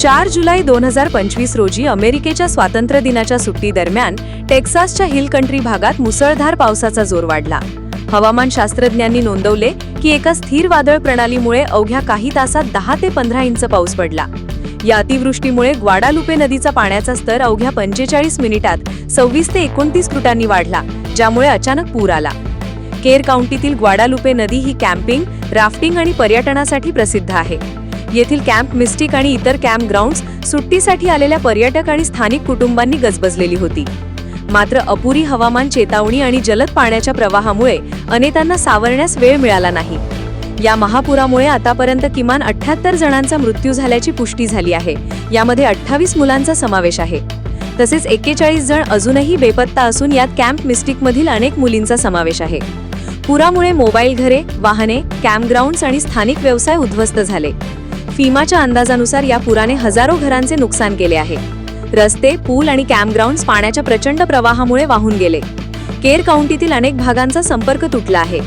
चार जुलै दोन हजार पंचवीस रोजी अमेरिकेच्या स्वातंत्र्य दिनाच्या सुट्टी दरम्यान टेक्सासच्या हिल कंट्री भागात मुसळधार पावसाचा जोर वाढला. हवामान शास्त्रज्ञांनी नोंदवले की एका स्थिर वादळ प्रणालीमुळे अवघ्या काही तासात दहा ते पंधरा इंच पाऊस पडला. या अतिवृष्टीमुळे ग्वाडालुपे नदीचा पाण्याचा स्तर अवघ्या पंचेचाळीस मिनिटात सव्वीस ते एकोणतीस फुटांनी वाढला ज्यामुळे अचानक पूर आला. केर काउंटीतील ग्वाडालुपे नदी ही कॅम्पिंग राफ्टिंग आणि पर्यटनासाठी प्रसिद्ध आहे. येथील कॅम्प मिस्टिक आणि इतर कॅम्प ग्राउंड्स सुट्टीसाठी आलेल्या पर्यटक आणि स्थानिक कुटुंबांनी गजबजलेली होती. मात्र अपुरी हवामान चेतावणी आणि जलद पाण्याच्या प्रवाहामुळे अनेकांना सावरण्यास वेळ मिळाला नाही. या महापुरामुळे आतापर्यंत किमान अठ्याहत्तर जणांचा मृत्यू झाल्याची पुष्टी झाली आहे. यामध्ये अठ्ठावीस मुलांचा समावेश आहे. तसेच एक्केचाळीस जण अजूनही बेपत्ता असून यात कॅम्प मिस्टिकमधील अनेक मुलींचा समावेश आहे. पुरामुळे मोबाईल घरे वाहने कॅम्पग्राऊंड्स आणि स्थानिक व्यवसाय उद्ध्वस्त झाले. फिमाच्या अंदाजानुसार या पुराने हजारो घरांचे नुकसान केले आहे. रस्ते पूल आणि कॅम्पग्राऊंड्स पाण्याच्या प्रचंड प्रवाहामुळे वाहून गेले. केर काउंटीतील अनेक भागांचा संपर्क तुटला आहे.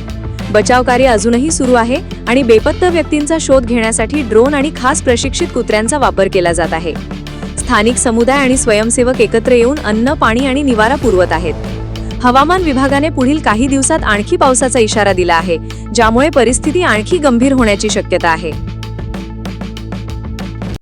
बचाव कार्य अजूनही सुरू आहे आणि बेपत्ता व्यक्तींचा शोध घेण्यासाठी ड्रोन आणि खास प्रशिक्षित कुत्र्यांचा वापर केला जात आहे. स्थानिक समुदाय आणि स्वयंसेवक एकत्र येऊन अन्न पाणी आणि निवारा पुरवत आहेत. हवामान विभागाने पुढील काही दिवसात आणखी पावसाचा इशारा दिला आहे ज्यामुळे परिस्थिती आणखी गंभीर होण्याची शक्यता आहे.